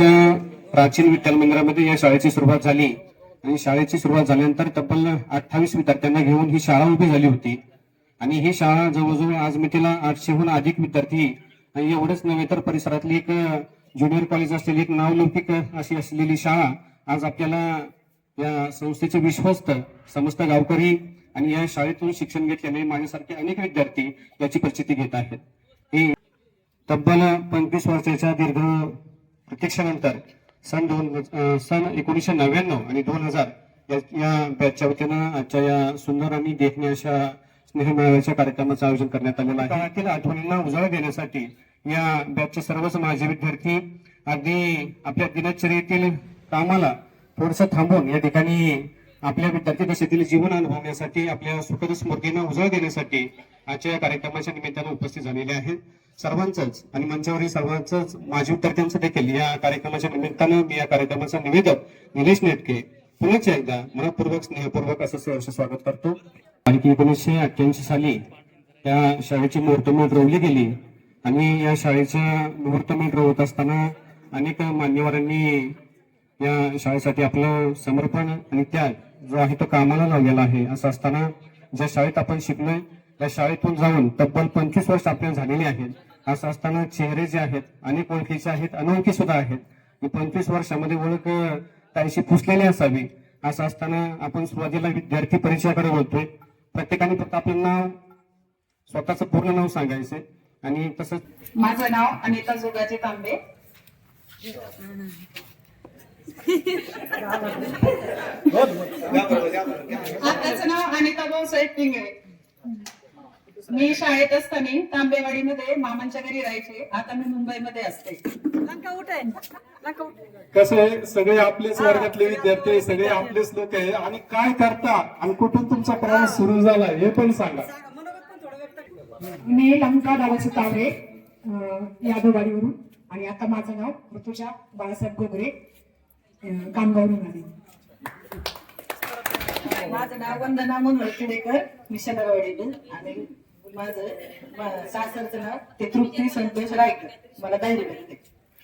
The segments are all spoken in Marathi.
प्राचीन विठ्ठल मंदिरामध्ये या शाळेची सुरुवात झाली. आणि शाळेची सुरुवात झाल्यानंतर तब्बल अठ्ठावीस विद्यार्थ्यांना घेऊन ही शाळा उभी झाली होती. आणि ही शाळा जवळजवळ आज मितीला आठशेहून अधिक विद्यार्थी आणि एवढंच नव्हे तर परिसरातली एक ज्युनियर कॉलेज असलेली एक नावलौकिक अशी असलेली शाळा आज आपल्याला या संस्थेचे विश्वस्त समस्त गावकरी आणि या शाळेतून शिक्षण घेतलेले माझ्यासारखे अनेक विद्यार्थी याची प्रचिती घेत आहेत. हे तब्बल पंचवीस वर्षाच्या दीर्घ प्रत्यक्षानंतर सन दोन सन एकोणीसशे नव्याण्णव आणि दोन हजार या- बॅचच्या वतीनं आजच्या या सुंदर आणि देखण्या अशा स्नेहमेळाव्याच्या कार्यक्रमाचं आयोजन करण्यात आलेलं आहे. काळातील आठवणींना उजाळा देण्यासाठी या बॅचचे सर्वच माझे विद्यार्थी अगदी आपल्या दिनचर्येतील कामाला थोडस थांबून या ठिकाणी आपल्या विद्यार्थी दशेतील जीवन अनुभवण्यासाठी आपल्या सुखद स्मृतींना उजाळा देण्यासाठी आजच्या या कार्यक्रमाच्या निमित्तानं उपस्थित झालेले आहेत सर्वांचंच आणि मंचावरील सर्वांचंच माजी विद्यार्थ्यांचं देखील या कार्यक्रमाच्या निमित्तानं मी या कार्यक्रमाचा निवेदक निलेश नेटके पुन्हा एकदा मनपूर्वक स्नेहपूर्वक असं सहर्ष स्वागत करतो. आणि एकोणीसशे अठ्ठ्याऐंशी साली या शाळेची मुहूर्तमेढ रोवली गेली आणि या शाळेच्या मुहूर्तमेढ रोवत असताना अनेक मान्यवरांनी या शाळेसाठी आपलं समर्पण आणि त्याग जो आहे तो कामाला लावलेला आहे. असं असताना ज्या शाळेत आपण शिकलोय त्या शाळेतून जाऊन तब्बल पंचवीस वर्ष आपल्याला झालेली आहेत. असं असताना चेहरे जे आहेत अनेक ओळखीचे आहेत अनोळखी सुद्धा आहेत. ही पंचवीस वर्षामध्ये ओळख त्याशी पुसलेली असावी. असं असताना आपण सुरुवातीला विद्यार्थी परिचयाकडे बोलतोय प्रत्येकाने फक्त आपलं नाव स्वतःचं पूर्ण नाव सांगायचंय. आणि तसंच माझं नाव अनिता जोगाचे तांबे. आताचं नाव अनिता भाऊसाहेब पिंगळे मी शाळेत असताना तांबेवाडीमध्ये मामांच्या घरी राहायचे. आता मी मुंबईमध्ये असते. कसं आहे? सगळे आपलेच वर्गातले विद्यार्थी आहे, सगळे आपलेच लोक आहे. आणि काय करता? आणि कुठून तुमचा प्रवास सुरू झाला? हे पण सांगा. मी लंका दादाचे तावरे अं, यादववाडीवरून. आणि आता माझं नाव ऋतुजा बाळासाहेब गोगरे कामगावरून आले. माझं नाव वंदना मनोहर खेडेकर मी शनरवाडीतून आणि माझं मा- सासरचं नाव ते तृप्ती संतोष रायकर. मला भेटते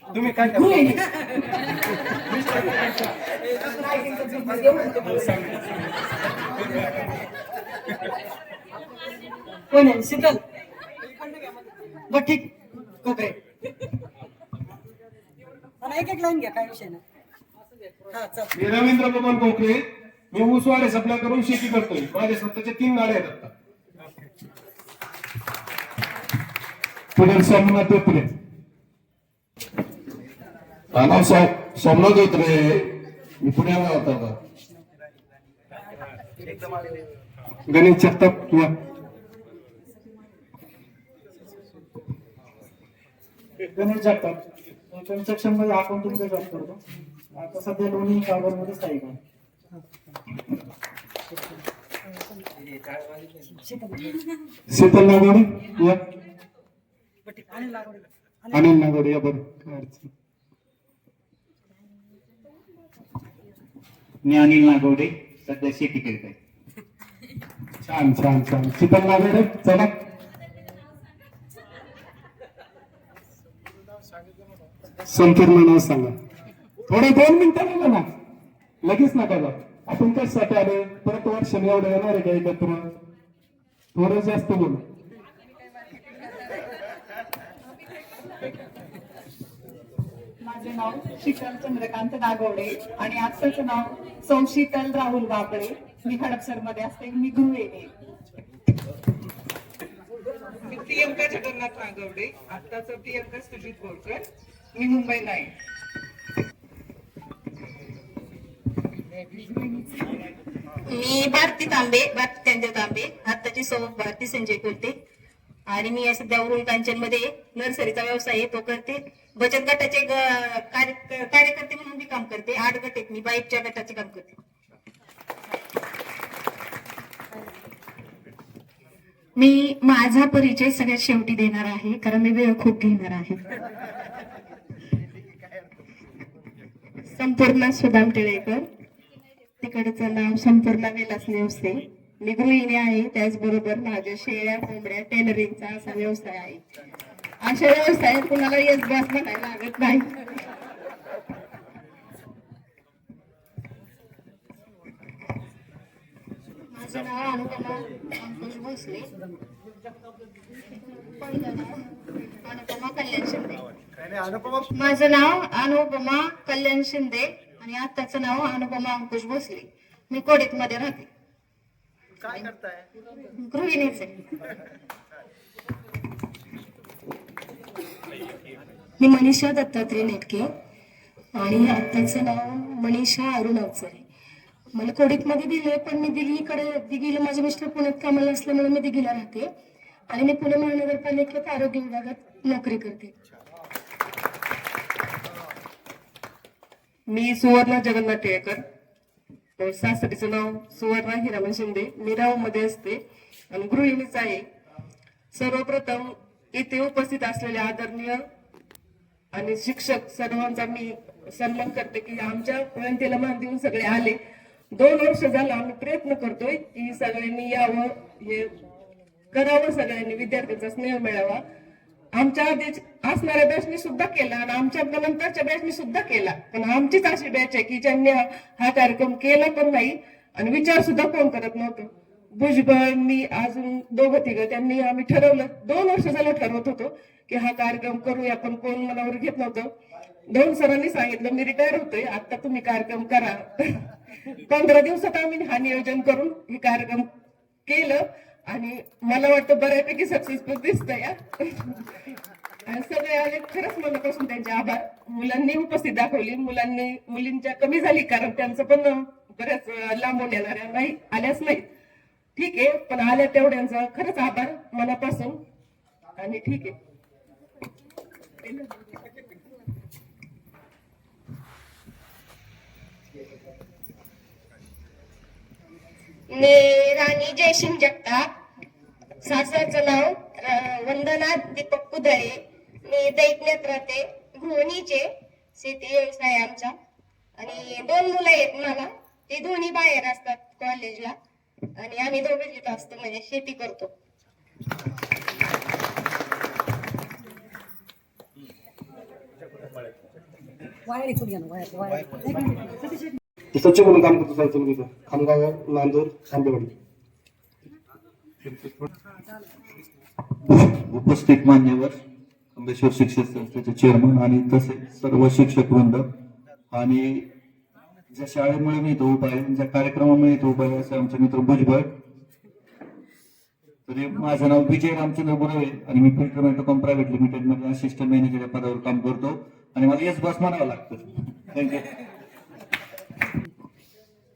तुम्ही काय? कोण आहे? शीतल? बर ठीक. कोकरे एक एक लाईन घ्या काय विषय नाही. हा मी रवींद्र बबन गोखले मी ऊसवाडे सप्लाय करून शेती करतोय. माझे स्वतःचे तीन गाड्या आहेत आता. पुढे सोमनाथ पेपरे नाव सोमनाथ होत्रे मी पुण्याला होता. गणेश जगताप गणेश जगताप. कन्स्ट्रक्शनमध्ये अकाउंटिंगचा जॉब करतो. आता सध्या लोणी कागोरमध्ये स्थायिक आहे शीतल नागोडे या. अनिल नागोडे या बरं. मी अनिल नागवडे सध्या शेती करीत आहे. छान छान छान. शीतल नागोडे चला. संपूर्ण नाव सांगा. थोडे दोन मिनिटं बोला ना. लगेच नका जा आपण कशासाठी आले परत वर्ष एवढं येणार आहे काही एकत्र? थोडं जास्त बोला. माझे नाव शीतल चंद्रकांत नागवडे आणि आजचं नाव सौ शीतल राहुल बाबळे मी हडपसरमध्ये असते मी गृहिणी. मी प्रियंका जगन्नाथ नागवडे आत्ताचं प्रियंका सुजित बोरकर. मी मुंबईला आहे मी भारती तांबे भारती तांबे. आत्ताची सौ भारती संजय कुलते. आणि मी या सध्या उरुळ कांचनमध्ये नर्सरीचा व्यवसाय आहे तो करते. बचत गटाचे कार्य- कार्यकर्ते म्हणून मी काम करते. आठ गट आहेत मी बाईकच्या गटाचे काम करते. मी माझा परिचय सगळ्यात शेवटी देणार आहे कारण मी वेळ खूप घेणार आहे. संपूर्ण सुदाम टिळेकर. तिकडचं नाव संपूर्ण वेलास नेवसे. निगृहिणी आहे त्याचबरोबर माझ्या शेळ्या कोंबड्या टेलरिंगचा असा व्यवसाय आहे. अशा व्यवसायात कुणाला येस बस म्हणायला लागत नाही. माझं नाव अनुपमा अंकुश भोसले. अनुपमा कल्याण शिंदे. माझं नाव अनुपमा कल्याण शिंदे आणि आत्ताचं नाव अनुपमा अंकुश भोसले. मी कोडित मध्ये राहते. काय करताय? गृहिणीच. मी मनीषा दत्तात्रय नेटके आणि आत्ताचं नाव मनीषा अरुण अवचरे. मला कोडितमध्ये दिलंय पण मी दिघीकडे दिघीला माझे मिस्टर पुण्यात कामाला असल्यामुळे मी दिघीला राहते. आणि मी पुणे महानगरपालिकेत आरोग्य विभागात नोकरी करते. मी सुवर्णा जगन्नाथ टिळेकर. सासरीचं नाव सुवर्णा हिरामन शिंदे. मी मध्ये असते. आणि गृहिणीच आहे. सर्वप्रथम इथे उपस्थित असलेले आदरणीय आणि शिक्षक सर्वांचा मी सन्मान करते की आमच्या विनंतीला मान देऊन सगळे आले. दोन वर्ष झालं आम्ही प्रयत्न करतोय की सगळ्यांनी यावं हे करावं सगळ्यांनी विद्यार्थ्यांचा स्नेह मिळावा. आमच्या आधी असणाऱ्या बॅचनी सुद्धा केला आणि आमच्या नंतरच्या बॅचनी सुद्धा केला. पण आमचीच अशी बॅच आहे की ज्यांनी हा हा कार्यक्रम केला पण नाही आणि विचार सुद्धा कोण करत नव्हतं. भुजबळ मी अजून दोघं तिघं त्यांनी आम्ही ठरवलं. दोन वर्ष झालं ठरवत होतो की हा कार्यक्रम करूया पण कोण मनावर घेत नव्हतं. दोन सरांनी सांगितलं मी रिटायर होतोय आता तुम्ही कार्यक्रम करा. पंधरा दिवसात आम्ही हा नियोजन करून हे कार्यक्रम केलं. आणि मला वाटतं बऱ्यापैकी सक्सेसफुल दिसतंय हा. सगळे आले खरंच मनापासून त्यांचे आभार. मुलांनी उपस्थित दाखवली मुलांनी मुलींच्या कमी झाली कारण त्यांचं पण बऱ्याच लांबून येणाऱ्या नाही आल्याच नाही ठीक आहे पण आल्या तेवढ्यांचा खरंच आभार मनापासून. आणि ठीक आहे. राणी जयसिंग जगताप सासरचं नाव वंदना दीपक कुदळे. मी दैत्यात राहते गृहिणीचे शेती व्यवसाय आहे आमचा. आणि दोन मुलं आहेत मला. ते दोन्ही बाहेर असतात कॉलेजला आणि आम्ही दोघे तिथं असतो म्हणजे शेती करतो. स्वच्छ म्हणून काम करतो साहेब तुम्ही खामगाव नांदूर खांबेवाडी उपस्थित मान्यवर अंबेश्वर शिक्षक संस्थेचे चेअरमन आणि तसे सर्व शिक्षक वृंद. आणि ज्या शाळेमुळे मी इथं उभा आहे ज्या कार्यक्रमामुळे इथं उभा आहे असे आमचे मित्र भुजबळ. तरी माझं नाव विजय रामचंद्र गुरवे आणि मी फिल्टर मेट्रोकॉम प्रायव्हेट लिमिटेडमध्ये असिस्टंट मॅनेजर या पदावर काम करतो. आणि मला येस बस म्हणावं लागतं. थँक्यू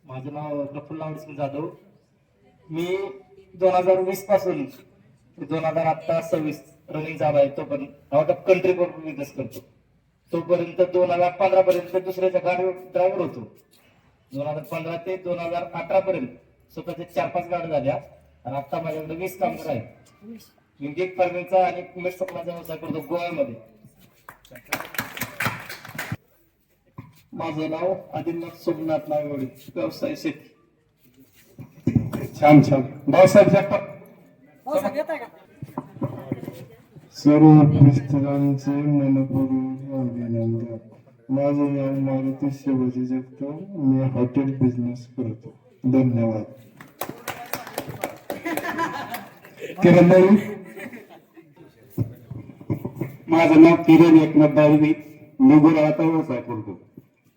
माझं नाव प्रफुल्ल सिंग जाधव. मी दोन हजार वीसपासून दोन हजार अठरा सव्वीस रनिंग चालू आहे. तोपर्यंत आउट ऑफ कंट्री बिझनेस करतो. तोपर्यंत दोन हजार पंधरा पर्यंत दुसऱ्याच्या गाडीवर ड्रायव्हर होतो. दोन हजार पंधरा ते दोन हजार अठरा पर्यंत स्वतःच्या चार पाच गाड्या झाल्या. आणि आता माझ्याकडे वीस कामगार आहेत. मी गेट फार्मिंगचा आणि मिठ सप्लायचा व्यवसाय करतो गोव्यामध्ये. माझं नाव आदिनाथ सोमनाथ नागवडे व्यवसाय शेती. छान छान. भाऊसाहेब जगताप. सर्व उपस्थितांचे मनपूर्वक माझं नाव मारुती शिवाजी जगताप. मी हॉटेल बिझनेस करतो. धन्यवाद. किरण दाई माझं नाव किरण एकनाथ दाळवी मी गुराळाचा व्यवसाय करतो.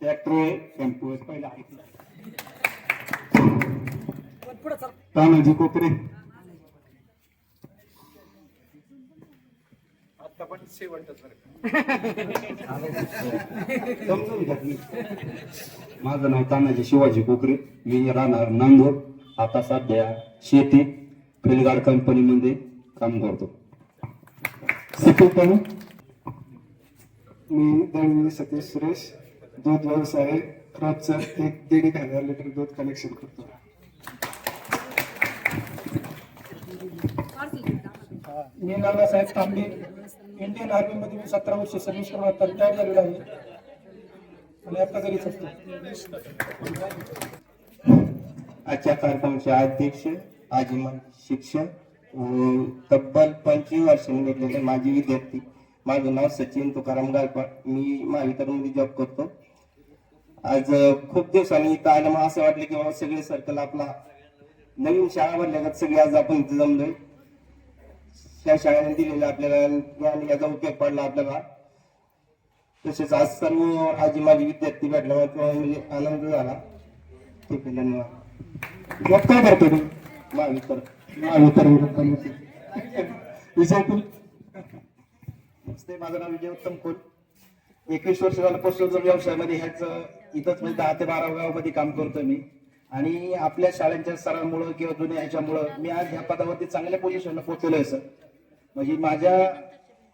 ट्रॅक्टर टेम्पो पहिला तानाजी कोपरे. समजून घ्या तुम्ही. माझं नाव तानाजी शिवाजी कोकरे मी राहणार नांदूर. आता सध्या शेती फिलगार्ड कंपनीमध्ये काम करतो. सतीपण मी दळवी सतीश सुरेश. दूध व्यवसाय रोजचं एक दीड एक हजार लिटर दूध कलेक्शन करतो. मी नानासाहेब तांबे इंडियन आर्मी मध्ये मी सतरा वर्ष सर्व्हिस करून आता रिटायर झालेलो आहे. आणि आता घरीच असतो. आजच्या कार्यक्रमाचे अध्यक्ष आजीमान शिक्षक व तब्बल पंचवीस वर्षांनी घेतलेले माझे विद्यार्थी. माझं नाव सचिन तुकाराम गायकवाड. मी महावितरणमध्ये जॉब करतो. आज खूप दिवसांनी इथं आलं मला असं वाटलं की बाबा सगळे सर्कल आपला नवीन शाळा भरल्यागत सगळी आज आपण इथे जमलोय. त्या शाळेने दिलेलं आपल्याला ज्ञान याचा उपयोग पडला आपल्याला. तसेच आज सर्व आजी माझी विद्यार्थी भेटल्यामुळे किंवा म्हणजे आनंद झाला. ठीक आहे धन्यवाद. मग काय करतो तू? महावितर महावितर विजयपूर नमस्ते माझं नाव विजय उत्तम खोल एकवीस वर्ष झालं पोस्टल व्यवसायामध्ये ह्याच इथंच म्हणजे दहा ते बारा गावामध्ये काम करतोय मी. आणि आपल्या शाळांच्या सरांमुळं किंवा जुन्या ह्याच्यामुळं मी आज ह्या पदावरती चांगल्या पोझिशनला पोहोचलोय सर म्हणजे माझ्या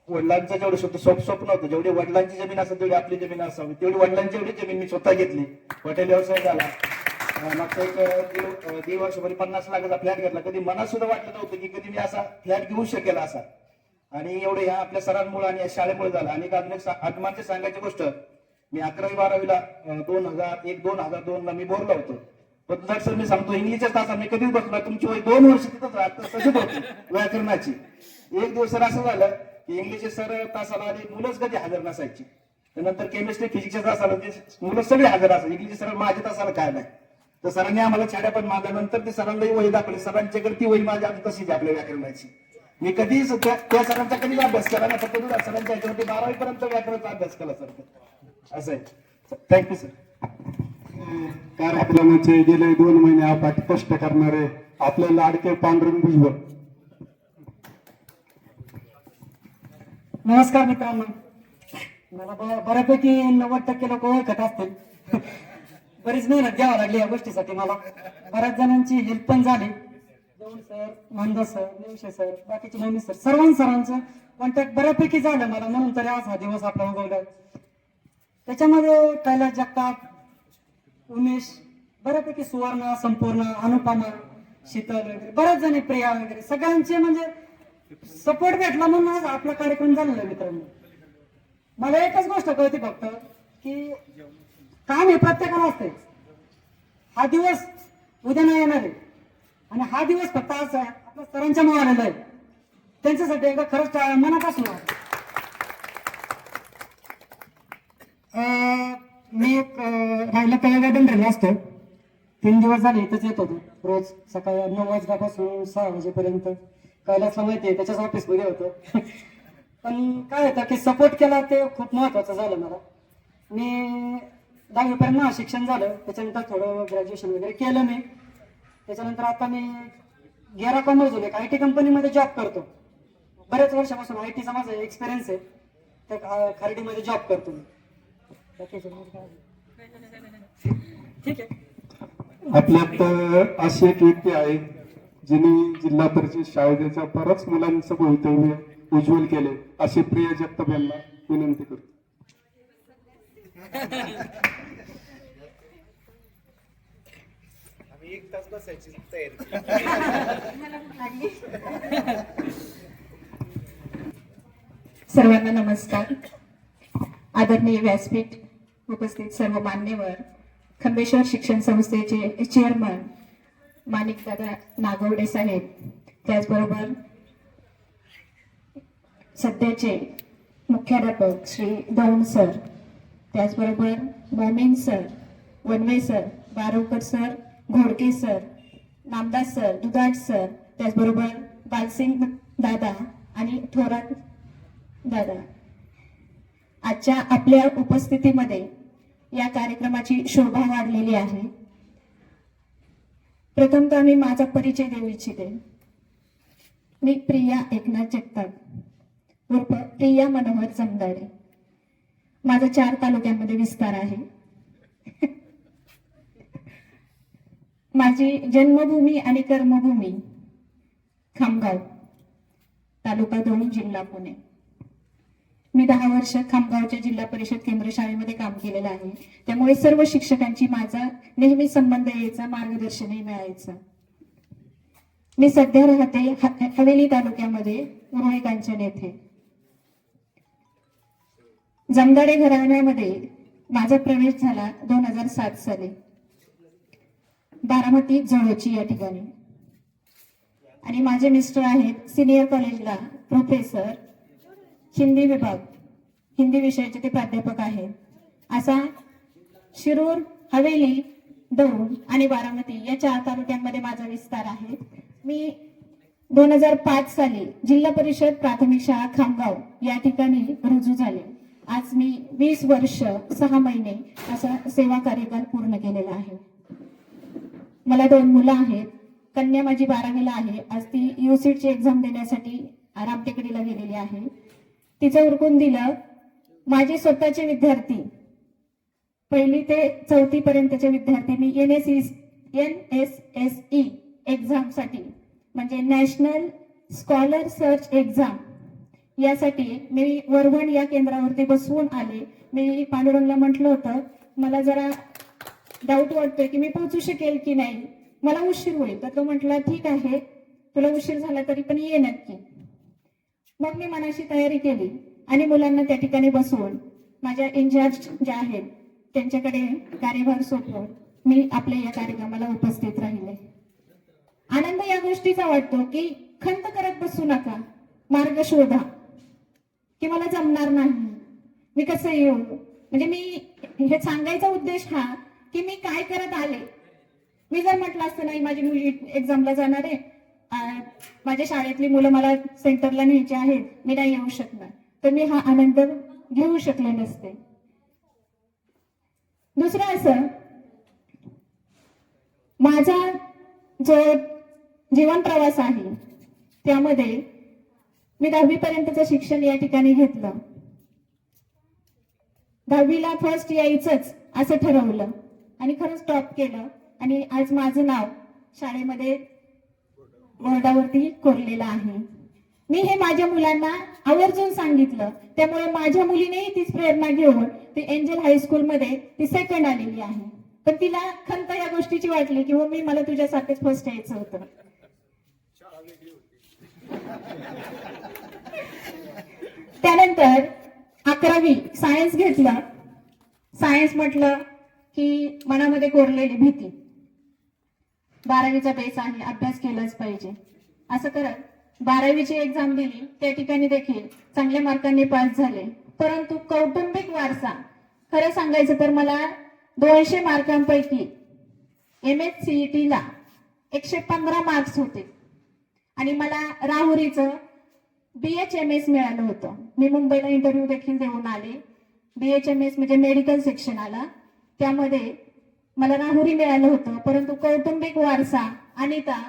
वडिलांचं जेवढं स्वतः स्वप्न स्वप्न होतं जेवढी वडिलांची जमीन असेल तेवढी आपली जमीन असावी. तेवढी वडिलांची एवढी जमीन मी स्वतः घेतली. हॉटेल व्यवसाय झाला. अं, एक दीड दीड वर्षभरी पन्नास लाखाचा फ्लॅट घेतला. कधी मनात सुद्धा वाटलं नव्हतं की कधी मी असा फ्लॅट घेऊ शकेल असा. आणि एवढं ह्या आपल्या सरांमुळे आणि या शाळेमुळे झालं. आणि अनेक अजून सांगायची गोष्ट मी अकरावी बारावीला दोन हजार एक दोन हजार दोन ला मी बोरला होतो. पण जर सर मी सांगतो इंग्लिशच्या तासात मी कधीच बसलो तुमची वय दोन वर्ष तिथंच राहत तशीच होती व्याकरणाची. एक दिवस सर असं झालं की इंग्लिशचे सर तासाला आले मुलंच कधी हजर नसायची. त्यानंतर केमिस्ट्री फिजिक्सच्या तासाला ते मुलं सगळे हजर असायचे. इंग्लिश सर माझ्या तासाला काय नाही. तर सरांनी आम्हाला छाड्या पण मारल्यानंतर ते सरांनाही वही दाखवली. सरांच्याकडे ती वही माझी तशीच आपल्या व्याकरणाची. मी कधीच त्या सरांचा कधीच अभ्यास केला नाही. फक्त दुधा सरांच्या ह्याच्यावरती बारावी पर्यंत व्याकरणाचा अभ्यास केला सर. असं आहे. थँक्यू सर कार्यक्रमाचे गेले दोन महिने आपाट कष्ट करणारे आपले लाडके पांडुरंग भुजबळ. नमस्कार मित्रांनो. मला बऱ्यापैकी नव्वद टक्के लोक ओळखत असतील. बरीच मेहनत घ्यावी लागली या गोष्टीसाठी मला. बऱ्याच जणांची हेल्प पण झाली. जवळ sir Manda sir Nevashe sir बाकीचे मम्मी सर सर्वां सरांचं कॉन्टॅक्ट बऱ्यापैकी झालं मला म्हणून तरी आज हा दिवस आपला उगवला. त्याच्यामध्ये कैलास जगताप उमेश बऱ्यापैकी सुवर्ण संपूर्ण अनुपमा शीतल वगैरे बऱ्याच जणी प्रिया वगैरे सगळ्यांचे म्हणजे सपोर्ट भेटला म्हणून आज आपला कार्यक्रम झालेला मित्रांनो. मला एकच गोष्ट कळते फक्त की काम हे प्रत्येकाला असते हा दिवस उद्या नाही येणार आहे. आणि हा दिवस फक्त आज आपल्या सरांच्या मुळे आलेला आहे. त्यांच्यासाठी एकदा खरंच मनापासून मी एक अं, राहायला गार्डन राहिला असतो. तीन दिवस झाले इथंच येत होतो. रोज सकाळी नऊ वाजल्यापासून सहा वाजेपर्यंत. कैलासला माहिती आहे त्याच्याच ऑफिसमध्ये होतो. पण काय होतं की सपोर्ट केला ते खूप महत्वाचं झालं मला. मी दहावीपर्यंत शिक्षण झालं. त्याच्यानंतर थोडं ग्रॅज्युएशन वगैरे केलं मी. त्याच्यानंतर आता मी गेरा कॉमर्स झालो एक आय टी कंपनीमध्ये जॉब करतो. बऱ्याच वर्षापासून आय टीचा माझा एक्सपिरियन्स आहे. त्या खर्डीमध्ये जॉब करतो मी? ठीक आहे. आपल्यात अशी एक व्यक्ती आहे जिने जिल्हा परिषद शाळेच्या बऱ्याच मुलांचं भवितव्य उज्ज्वल केले. असे प्रिय जगताप यांना विनंती करतो. सर्वांना नमस्कार. आदरणीय व्यासपीठ उपस्थित सर्व मान्यवर खंबेश्वर शिक्षण संस्थेचे चेअरमन माणिकदादा नागवडे साहेब त्याचबरोबर सध्याचे मुख्याध्यापक श्री दौंड सर त्याचबरोबर Momin sir Vanve sir Barokar sir Ghodke sir Namdas sir Dudhat sir त्याचबरोबर बालसिंग दादा आणि थोरात दादा. आजच्या आपल्या उपस्थितीमध्ये या कार्यक्रमाची शोभा वाढलेली आहे. प्रथमतः मी माझा परिचय देऊ इच्छिते. मी प्रिया एकनाथ जगताप उर्फ प्रिया मनोहर जमदाडे माझा चार तालुक्यांमध्ये विस्तार आहे. माझी जन्मभूमी आणि कर्मभूमी खामगाव तालुका दोन जिल्हा पुणे. मी दहा वर्ष खामगावच्या जिल्हा परिषद केंद्र शाळेमध्ये काम केलेलं आहे. त्यामुळे सर्व शिक्षकांची माझा नेहमी संबंध यायचा मार्गदर्शनही मिळायचं. मी सध्या राहते हवेली तालुक्यामध्ये रोहे कांचन येथे. जमदाडे घराण्यामध्ये माझा प्रवेश झाला दोन हजार सात साली. बारामती जवळची या ठिकाणी. आणि माझे मिस्टर आहेत सिनियर कॉलेजला प्रोफेसर हिंदी विभाग हिंदी विषयाचे ते प्राध्यापक आहेत. असा शिरूर हवेली दौंड आणि बारामती या चार तालुक्यांमध्ये माझा विस्तार आहे. मी दोन हजार पाच साली जिल्हा परिषद प्राथमिक शाळा खामगाव या ठिकाणी रुजू झाले. आज मी वीस वर्ष सहा महिने असा सेवा कार्यकाल पूर्ण केलेला आहे. मला दोन मुलं आहेत. कन्या माझी बारावीला आहे. आज ती युसीटची एक्झाम देण्यासाठी रामटेकडीला गेलेली आहे. तिचं उरकून दिलं माझे स्वतःचे विद्यार्थी. पहिली ते चौथी पर्यंतचे विद्यार्थी मी N S N S S E एक्झामसाठी म्हणजे नॅशनल स्कॉलर सर्च एक्झाम यासाठी मी वरवण या केंद्रावरती बसवून आले. मी पांडुरंगला म्हटलं होतं मला जरा डाऊट वाटतोय की मी पोहोचू शकेल की नाही. मला उशीर होईल. तर तो म्हटला ठीक आहे. तुला उशीर झाला तरी पण ये नक्की. मग मी मनाशी तयारी केली आणि मुलांना त्या ठिकाणी बसवून माझ्या इन्चार्ज ज्या आहेत त्यांच्याकडे कार्यभार सोपवून मी आपल्या या कार्यक्रमाला उपस्थित राहिले. आनंद या गोष्टीचा वाटतो की खंत करत बसू नका. मार्ग शोधा. की मला जमणार नाही. मी कसं येऊ? म्हणजे मी हे सांगायचा उद्देश हा की मी काय करत आले मी जर म्हटलं असतं नाही माझी मुली एक्झामला जाणार आहे. माझ्या शाळेतली मुलं मला सेंटरला न्यायची आहेत. मी नाही येऊ शकणार. तर मी हा आनंद घेऊ शकले नसते. दुसरं असं माझा जो जीवन प्रवास आहे त्यामध्ये मी दहावी पर्यंतचं शिक्षण या ठिकाणी घेतलं. दहावीला फर्स्ट यायचंच असं ठरवलं. आणि खरंच टॉप केलं. आणि आज माझं नाव शाळेमध्ये बोर्डावरती कोरलेलं आहे. मी हे माझ्या मुलांना आवर्जून सांगितलं. त्यामुळे माझ्या मुलीनेही तीच प्रेरणा घेऊन ती एंजल हायस्कूलमध्ये ती सेकंड आलेली आहे. पण तिला खंत या गोष्टीची वाटली की हो, मी मला तुझ्यासारखेच फर्स्ट यायचं होतं. त्यानंतर अकरावी सायन्स घेतलं. सायन्स म्हटलं की मनामध्ये कोरलेली भीती. बारावीचा बेस आहे अभ्यास केलाच पाहिजे. असं करत बारावीची एक्झाम दिली त्या ठिकाणी देखील चांगल्या मार्कांनी पास झाले. परंतु कौटुंबिक वारसा खरं सांगायचं तर मला दोनशे मार्कांपैकी एम एच सीईटी ला एकशे पंधरा मार्क्स होते. आणि मला राहुरीचं बीएच एम एस मिळालं होतं. मी मुंबईला इंटरव्ह्यू देखील देऊन आले. बी एच एम एस म्हणजे मेडिकल सेक्शन आला. त्यामध्ये मला राहुरी मिळालं होतं परंतु कौटुंबिक वारसा अनिता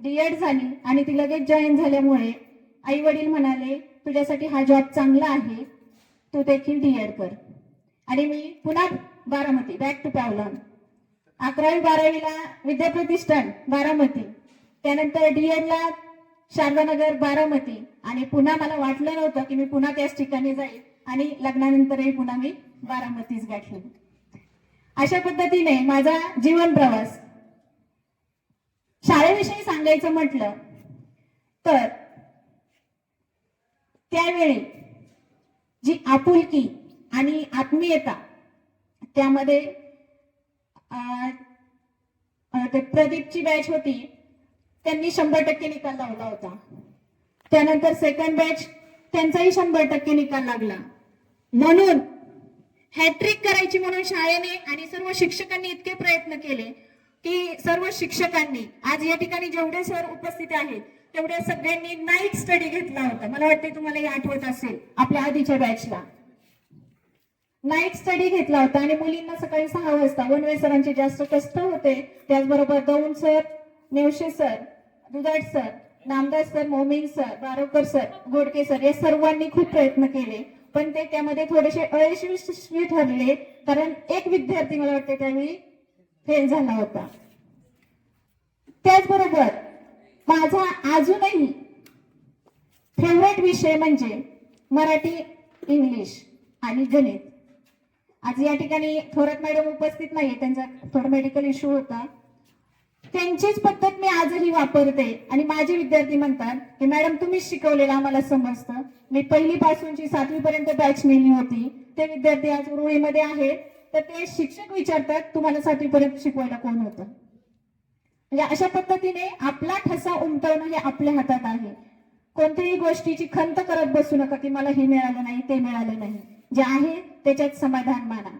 डीएड झाली आणि ती लगेच जॉईन झाल्यामुळे आई वडील म्हणाले तुझ्यासाठी हा जॉब चांगला आहे तू देखील डीएड कर. आणि मी पुन्हा बारामती बॅक टू पॅवलॉन अकरावी बारावीला विद्याप्रतिष्ठान बारामती. त्यानंतर डीएडला शारदानगर बारामती. आणि पुन्हा मला वाटलं नव्हतं की मी पुन्हा त्याच ठिकाणी जाईल आणि लग्नानंतरही पुन्हा मी बारामतीच गाठली अशा पद्धतीने माझा जीवन प्रवास. शाळेविषयी सांगायचं म्हटलं तर त्यावेळी जी आपुलकी आणि आत्मीयता त्यामध्ये ते प्रदीपची बॅच होती त्यांनी शंभर टक्के निकाल लावला होता. त्यानंतर सेकंड बॅच त्यांचाही शंभर टक्के निकाल लागला. म्हणून हॅट्रिक करायची म्हणून शाळेने आणि सर्व शिक्षकांनी इतके प्रयत्न केले की सर्व शिक्षकांनी आज या ठिकाणी जेवढे सर उपस्थित आहेत तेवढ्या सगळ्यांनी नाईट स्टडी घेतला होता. मला वाटते तुम्हाला हे आठवत असेल आपल्या आधीच्या बॅचला नाईट स्टडी घेतला होता आणि मुलींना सकाळी सहा वाजता वनवे सरांचे जास्त कष्ट होते. त्याचबरोबर Daund sir Nevashe sir Dudhat sir Namdas sir Momin sir Barokar sir Godke sir या सर्वांनी खूप प्रयत्न केले. पण ते त्यामध्ये थोडेसे अयशस्वी ठरले कारण एक विद्यार्थी मला वाटते त्यावेळी फेल झाला होता. त्याचबरोबर माझा अजूनही फेवरेट विषय म्हणजे मराठी इंग्लिश आणि गणित. आज या ठिकाणी थोरात मॅडम उपस्थित नाहीये त्यांचा थोडा मेडिकल इश्यू होता. त्यांचीच पद्धत मी आजही वापरते. आणि माझे विद्यार्थी म्हणतात की मॅडम तुम्हीच शिकवलेलं आम्हाला समजतं. मी पहिली पासूनची सातवी पर्यंत बॅच नेली होती. ते विद्यार्थी आज उरुळीमध्ये आहेत. तर ते शिक्षक विचारतात तुम्हाला सातवी पर्यंत शिकवायला कोण होतं? म्हणजे अशा पद्धतीने आपला ठसा उमटवणं हे आपल्या हातात आहे. कोणत्याही गोष्टीची खंत करत बसू नका की मला हे मिळालं नाही ते मिळालं नाही. जे आहे त्याच्यात समाधान माना.